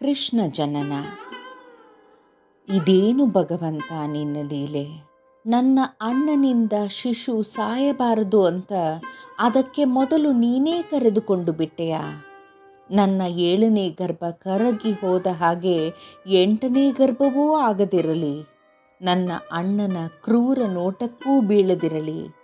ಕೃಷ್ಣ ಜನನ. ಇದೇನು ಭಗವಂತ ನಿನ್ನ ಲೀಲೆ? ನನ್ನ ಅಣ್ಣನಿಂದ ಶಿಶು ಸಾಯಬಾರದು ಅಂತ ಅದಕ್ಕೆ ಮೊದಲು ನೀನೇ ಕರೆದುಕೊಂಡು ಬಿಟ್ಟೆಯಾ? ನನ್ನ ಏಳನೇ ಗರ್ಭ ಕರಗಿ ಹೋದ ಹಾಗೆ ಎಂಟನೇ ಗರ್ಭವೂ ಆಗದಿರಲಿ. ನನ್ನ ಅಣ್ಣನ ಕ್ರೂರ ನೋಟಕ್ಕೂ ಬೀಳದಿರಲಿ.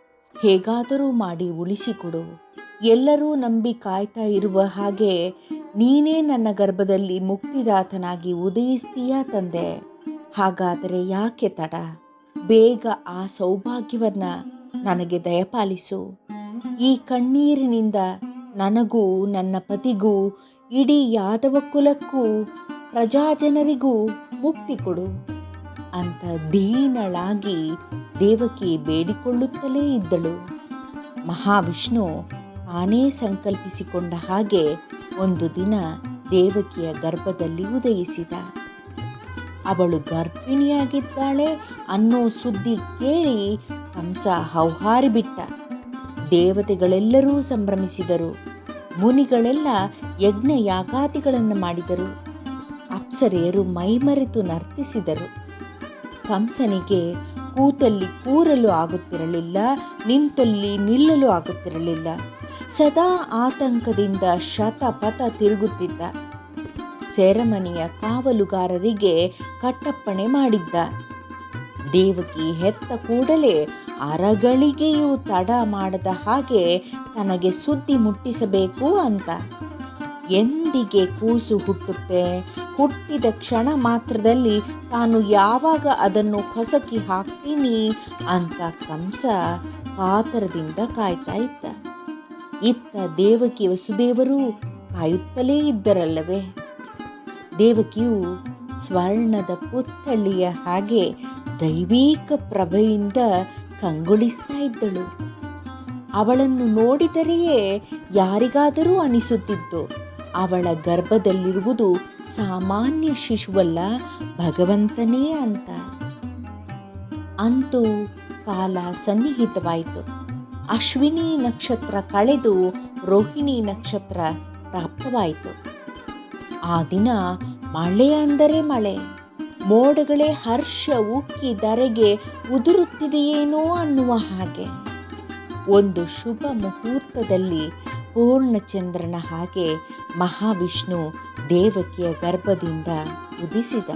ಹೇಗಾದರೂ ಮಾಡಿ ಉಳಿಸಿಕೊಡು. ಎಲ್ಲರೂ ನಂಬಿ ಕಾಯ್ತಾ ಇರುವ ಹಾಗೆ ನೀನೇ ನನ್ನ ಗರ್ಭದಲ್ಲಿ ಮುಕ್ತಿದಾತನಾಗಿ ಉದಯಿಸ್ತೀಯಾ ತಂದೆ? ಹಾಗಾದರೆ ಯಾಕೆ ತಡ? ಬೇಗ ಆ ಸೌಭಾಗ್ಯವನ್ನ ನನಗೆ ದಯಪಾಲಿಸು. ಈ ಕಣ್ಣೀರಿನಿಂದ ನನಗೂ ನನ್ನ ಪತಿಗೂ, ಇಡೀ ಯಾದವ ಕುಲಕ್ಕೂ, ಪ್ರಜಾಜನರಿಗೂ ಮುಕ್ತಿ ಕೊಡು. ಅಂತ ದೀನಳಾಗಿ ದೇವಕಿ ಬೇಡಿಕೊಳ್ಳುತ್ತಲೇ ಇದ್ದಳು. ಮಹಾವಿಷ್ಣು ತಾನೇ ಸಂಕಲ್ಪಿಸಿಕೊಂಡ ಹಾಗೆ ಒಂದು ದಿನ ದೇವಕಿಯ ಗರ್ಭದಲ್ಲಿ ಉದಯಿಸಿದ. ಅವಳು ಗರ್ಭಿಣಿಯಾಗಿದ್ದಾಳೆ ಅನ್ನೋ ಸುದ್ದಿ ಕೇಳಿ ಕಂಸ ಹೌಹಾರಿಬಿಟ್ಟ. ದೇವತೆಗಳೆಲ್ಲರೂ ಸಂಭ್ರಮಿಸಿದರು. ಮುನಿಗಳೆಲ್ಲ ಯಜ್ಞ ಯಾಗಾದಿಗಳನ್ನು ಮಾಡಿದರು. ಅಪ್ಸರೆಯರು ಮೈಮರೆತು ನರ್ತಿಸಿದರು. ಕಂಸನಿಗೆ ಕೂತಲ್ಲಿ ಕೂರಲು ಆಗುತ್ತಿರಲಿಲ್ಲ, ನಿಂತಲ್ಲಿ ನಿಲ್ಲಲು ಆಗುತ್ತಿರಲಿಲ್ಲ. ಸದಾ ಆತಂಕದಿಂದ ಶತಪಥ ತಿರುಗುತ್ತಿದ್ದ. ಸೆರೆಮನೆಯ ಕಾವಲುಗಾರರಿಗೆ ಕಟ್ಟಪ್ಪಣೆ ಮಾಡಿದ್ದ. ದೇವಕಿ ಹೆತ್ತ ಕೂಡಲೇ ಅರಗಳಿಗೆಯೂ ತಡ ಮಾಡದ ಹಾಗೆ ತನಗೆ ಸುದ್ದಿ ಮುಟ್ಟಿಸಬೇಕು ಅಂತ. ಎಂದಿಗೆ ಕೂಸು ಹುಟ್ಟುತ್ತೆ? ಹುಟ್ಟಿದ ಕ್ಷಣ ಮಾತ್ರದಲ್ಲಿ ತಾನು ಯಾವಾಗ ಅದನ್ನು ಹೊಸಕಿ ಹಾಕ್ತೀನಿ? ಅಂತ ಕಂಸ ಕಾತರದಿಂದ ಕಾಯ್ತಾ ಇದ್ದ. ಇತ್ತ ದೇವಕಿ ವಸುದೇವರು ಕಾಯುತ್ತಲೇ ಇದ್ದರಲ್ಲವೇ? ದೇವಕಿಯು ಸ್ವರ್ಣದ ಪುತ್ಥಳಿಯ ಹಾಗೆ ದೈವೀಕ ಪ್ರಭೆಯಿಂದ ಕಂಗೊಳಿಸ್ತಾ ಇದ್ದಳು. ಅವಳನ್ನು ನೋಡಿದರೆಯೇ ಯಾರಿಗಾದರೂ ಅನಿಸುತ್ತಿತ್ತು ಅವಳ ಗರ್ಭದಲ್ಲಿರುವುದು ಸಾಮಾನ್ಯ ಶಿಶುವಲ್ಲ, ಭಗವಂತನೇ ಅಂತ. ಅಂತೂ ಕಾಲ ಸನ್ನಿಹಿತವಾಯಿತು. ಅಶ್ವಿನಿ ನಕ್ಷತ್ರ ಕಳೆದು ರೋಹಿಣಿ ನಕ್ಷತ್ರ ಪ್ರಾಪ್ತವಾಯಿತು. ಆ ದಿನ ಮಳೆ ಅಂದರೆ ಮಳೆ. ಮೋಡಗಳೇ ಹರ್ಷ, ಉಕ್ಕಿ, ಧರೆಗೆ ಉದುರುತ್ತಿವೆಯೇನೋ ಅನ್ನುವ ಹಾಗೆ. ಒಂದು ಶುಭ ಮುಹೂರ್ತದಲ್ಲಿ ಪೂರ್ಣಚಂದ್ರನ ಹಾಗೆ ಮಹಾವಿಷ್ಣು ದೇವಕಿಯ ಗರ್ಭದಿಂದ ಉದಿಸಿದ.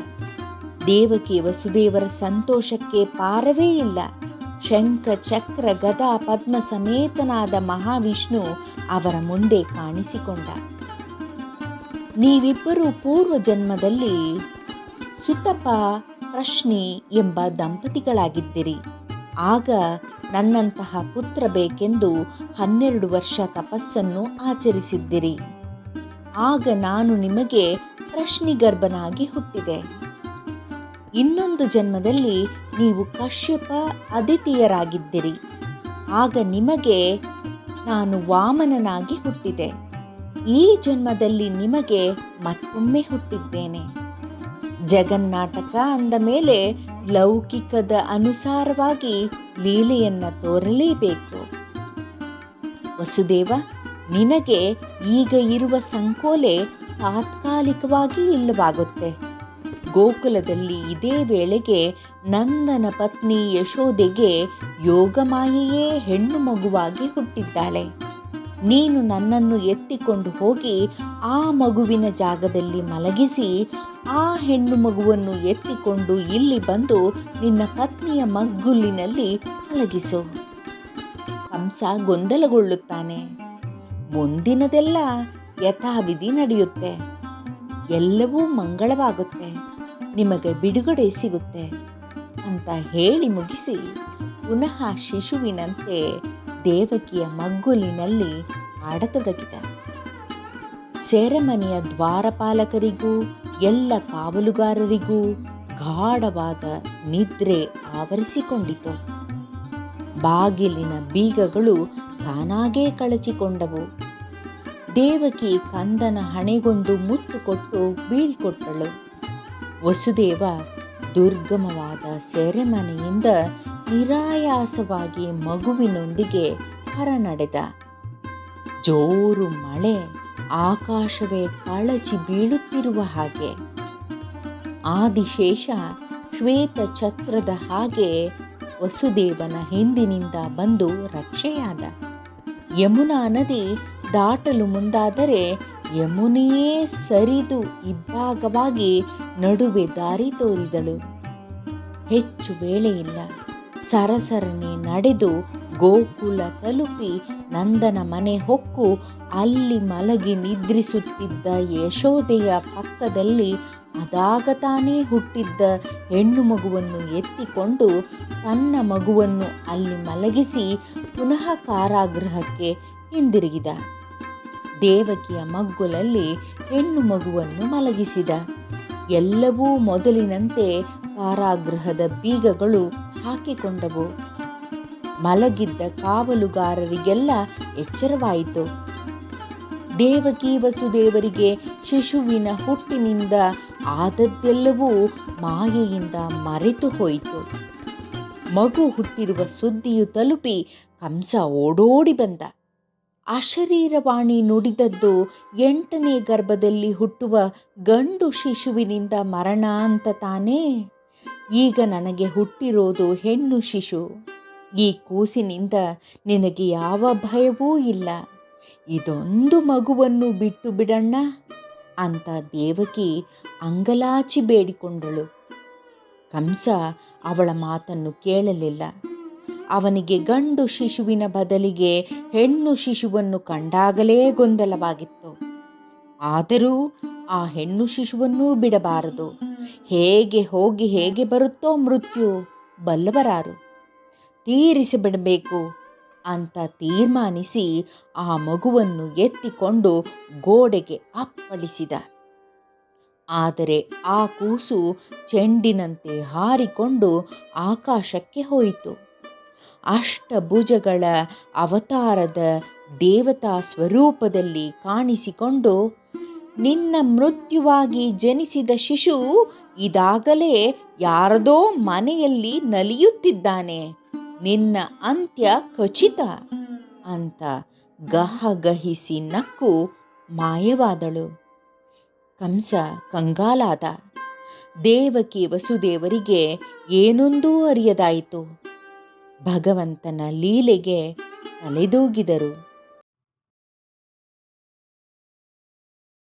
ದೇವಕಿ ವಸುದೇವರ ಸಂತೋಷಕ್ಕೆ ಪಾರವೇ ಇಲ್ಲ. ಶಂಖ, ಚಕ್ರ, ಗದಾ, ಪದ್ಮ ಸಮೇತನಾದ ಮಹಾವಿಷ್ಣು ಅವರ ಮುಂದೆ ಕಾಣಿಸಿಕೊಂಡ. ನೀವಿಬ್ಬರು ಪೂರ್ವ ಜನ್ಮದಲ್ಲಿ ಸುತಪ, ಪ್ರಶ್ನಿ ಎಂಬ ದಂಪತಿಗಳಾಗಿದ್ದಿರಿ. ಆಗ ನನ್ನಂತಹ ಪುತ್ರ ಬೇಕೆಂದು ಹನ್ನೆರಡು ವರ್ಷ ತಪಸ್ಸನ್ನು ಆಚರಿಸಿದ್ದಿರಿ. ಆಗ ನಾನು ನಿಮಗೆ ಪ್ರಶ್ನಿಗರ್ಭನಾಗಿ ಹುಟ್ಟಿದೆ. ಇನ್ನೊಂದು ಜನ್ಮದಲ್ಲಿ ನೀವು ಕಶ್ಯಪ ಅದಿತಿಯರಾಗಿದ್ದಿರಿ. ಆಗ ನಿಮಗೆ ನಾನು ವಾಮನನಾಗಿ ಹುಟ್ಟಿದೆ. ಈ ಜನ್ಮದಲ್ಲಿ ನಿಮಗೆ ಮತ್ತೊಮ್ಮೆ ಹುಟ್ಟಿದ್ದೇನೆ. ಜಗನ್ನಾಟಕ ಅಂದ ಮೇಲೆ ಲೌಕಿಕದ ಅನುಸಾರವಾಗಿ ಲೀಲೆಯನ್ನು ತೋರಲೇಬೇಕು. ವಸುದೇವ, ನಿನಗೆ ಈಗ ಇರುವ ಸಂಕೋಲೆ ತಾತ್ಕಾಲಿಕವಾಗಿ ಇಲ್ಲವಾಗುತ್ತೆ. ಗೋಕುಲದಲ್ಲಿ ಇದೇ ವೇಳೆಗೆ ನಂದನ ಪತ್ನಿ ಯಶೋದೆಗೆ ಯೋಗಮಾಯೆಯೇ ಹೆಣ್ಣು ಮಗುವಾಗಿ ಹುಟ್ಟಿದ್ದಾಳೆ. ನೀನು ನನ್ನನ್ನು ಎತ್ತಿಕೊಂಡು ಹೋಗಿ ಆ ಮಗುವಿನ ಜಾಗದಲ್ಲಿ ಮಲಗಿಸಿ, ಆ ಹೆಣ್ಣು ಮಗುವನ್ನು ಎತ್ತಿಕೊಂಡು ಇಲ್ಲಿ ಬಂದು ನಿನ್ನ ಪತ್ನಿಯ ಮಗ್ಗುಲಿನಲ್ಲಿ ಮಲಗಿಸು. ಕಂಸ ಗೊಂದಲಗೊಳ್ಳುತ್ತಾನೆ. ಮುಂದಿನದೆಲ್ಲ ಯಥಾವಿಧಿ ನಡೆಯುತ್ತೆ. ಎಲ್ಲವೂ ಮಂಗಳವಾಗುತ್ತೆ. ನಿಮಗೆ ಬಿಡುಗಡೆ ಸಿಗುತ್ತೆ. ಅಂತ ಹೇಳಿ ಮುಗಿಸಿ, ಪುನಃ ಶಿಶುವಿನಂತೆ ದೇವಕಿಯ ಮಗ್ಗುಲಿನಲ್ಲಿ ಆಡತೊಡಗಿದ. ಸೆರೆಮನೆಯ ದ್ವಾರಪಾಲಕರಿಗೂ, ಎಲ್ಲ ಕಾವಲುಗಾರರಿಗೂ ಗಾಢವಾದ ನಿದ್ರೆ ಆವರಿಸಿಕೊಂಡಿತು. ಬಾಗಿಲಿನ ಬೀಗಗಳು ತಾನಾಗೇ ಕಳಚಿಕೊಂಡವು. ದೇವಕಿ ಕಂದನ ಹಣೆಗೊಂದು ಮುತ್ತು ಕೊಟ್ಟು ಬೀಳ್ಕೊಟ್ಟಳು. ವಸುದೇವ ದುರ್ಗಮವಾದ ಸೆರೆಮನೆಯಿಂದ ನಿರಾಯಾಸವಾಗಿ ಮಗುವಿನೊಂದಿಗೆ ಹೊರನಡೆದ. ಜೋರು ಮಳೆ, ಆಕಾಶವೇ ಕಳಚಿ ಬೀಳುತ್ತಿರುವ ಹಾಗೆ. ಆದಿಶೇಷ ಶ್ವೇತ ಛತ್ರದ ಹಾಗೆ ವಸುದೇವನ ಹಿಂದಿನಿಂದ ಬಂದು ರಕ್ಷೆಯಾದ. ಯಮುನಾ ನದಿ ದಾಟಲು ಮುಂದಾದರೆ ಯಮುನೆಯೇ ಸರಿದು ಇಬ್ಬಾಗವಾಗಿ ನಡುವೆ ದಾರಿ ತೋರಿದಳು. ಹೆಚ್ಚು ವೇಳೆಯಿಲ್ಲ ಸರಸರನೆ ನಡೆದು ಗೋಕುಲ ತಲುಪಿ ನಂದನ ಮನೆ ಹೊಕ್ಕು ಅಲ್ಲಿ ಮಲಗಿ ನಿದ್ರಿಸುತ್ತಿದ್ದ ಯಶೋದೆಯ ಪಕ್ಕದಲ್ಲಿ ಅದಾಗ ತಾನೇ ಹುಟ್ಟಿದ್ದ ಹೆಣ್ಣು ಮಗುವನ್ನು ಎತ್ತಿಕೊಂಡು ತನ್ನ ಮಗುವನ್ನು ಅಲ್ಲಿ ಮಲಗಿಸಿ ಪುನಃ ಕಾರಾಗೃಹಕ್ಕೆ ಹಿಂದಿರುಗಿದ. ದೇವಕಿಯ ಮಗ್ಗುಲಲ್ಲಿ ಹೆಣ್ಣು ಮಗುವನ್ನು ಮಲಗಿಸಿದ. ಎಲ್ಲವೂ ಮೊದಲಿನಂತೆ ಕಾರಾಗೃಹದ ಬೀಗಗಳು ಹಾಕಿಕೊಂಡವು. ಮಲಗಿದ್ದ ಕಾವಲುಗಾರರಿಗೆಲ್ಲ ಎಚ್ಚರವಾಯಿತು. ದೇವಕಿ ವಸುದೇವರಿಗೆ ಶಿಶುವಿನ ಹುಟ್ಟಿನಿಂದ ಆದದ್ದೆಲ್ಲವೂ ಮಾಯೆಯಿಂದ ಮರೆತು ಹೋಯಿತು. ಮಗು ಹುಟ್ಟಿರುವ ಸುದ್ದಿಯು ತಲುಪಿ ಕಂಸ ಓಡೋಡಿ ಬಂದ. ಅಶರೀರವಾಣಿ ನುಡಿದದ್ದು ಎಂಟನೇ ಗರ್ಭದಲ್ಲಿ ಹುಟ್ಟುವ ಗಂಡು ಶಿಶುವಿನಿಂದ ಮರಣ ಅಂತ ತಾನೇ? ಈಗ ನನಗೆ ಹುಟ್ಟಿರೋದು ಹೆಣ್ಣು ಶಿಶು. ಈ ಕೂಸಿನಿಂದ ನಿನಗೆ ಯಾವ ಭಯವೂ ಇಲ್ಲ. ಇದೊಂದು ಮಗುವನ್ನು ಬಿಟ್ಟು ಬಿಡಣ್ಣ. ಅಂತ ದೇವಕಿ ಅಂಗಲಾಚಿ ಬೇಡಿಕೊಂಡಳು. ಕಂಸ ಅವಳ ಮಾತನ್ನು ಕೇಳಲಿಲ್ಲ. ಅವನಿಗೆ ಗಂಡು ಶಿಶುವಿನ ಬದಲಿಗೆ ಹೆಣ್ಣು ಶಿಶುವನ್ನು ಕಂಡಾಗಲೇ ಗೊಂದಲವಾಗಿತ್ತು. ಆದರೂ ಆ ಹೆಣ್ಣು ಶಿಶುವನ್ನೂ ಬಿಡಬಾರದು. ಹೇಗೆ ಹೋಗಿ ಹೇಗೆ ಬರುತ್ತೋ ಮೃತ್ಯು ಬಲ್ಲವರಾರು. ತೀರಿಸಿಬಿಡಬೇಕು ಅಂತ ತೀರ್ಮಾನಿಸಿ ಆ ಮಗುವನ್ನು ಎತ್ತಿಕೊಂಡು ಗೋಡೆಗೆ ಅಪ್ಪಳಿಸಿದ. ಆದರೆ ಆ ಕೂಸು ಚೆಂಡಿನಂತೆ ಹಾರಿಕೊಂಡು ಆಕಾಶಕ್ಕೆ ಹೋಯಿತು. ಅಷ್ಟಭುಜಗಳ ಅವತಾರದ ದೇವತಾ ಸ್ವರೂಪದಲ್ಲಿ ಕಾಣಿಸಿಕೊಂಡು, ನಿನ್ನ ಮೃತ್ಯುವಾಗಿ ಜನಿಸಿದ ಶಿಶು ಇದಾಗಲೇ ಯಾರದೋ ಮನೆಯಲ್ಲಿ ನಲಿಯುತ್ತಿದ್ದಾನೆ. ನಿನ್ನ ಅಂತ್ಯ ಖಚಿತ ಅಂತ ಗಹಗಹಿಸಿ ನಕ್ಕು ಮಾಯವಾದಳು. ಕಂಸ ಕಂಗಾಲಾದ. ದೇವಕಿ ವಸುದೇವರಿಗೆ ಏನೊಂದೂ ಅರಿಯದಾಯಿತು. ಭಗವಂತನ ಲೀಲೆಗೆ ತಲೆದೂಗಿದರು.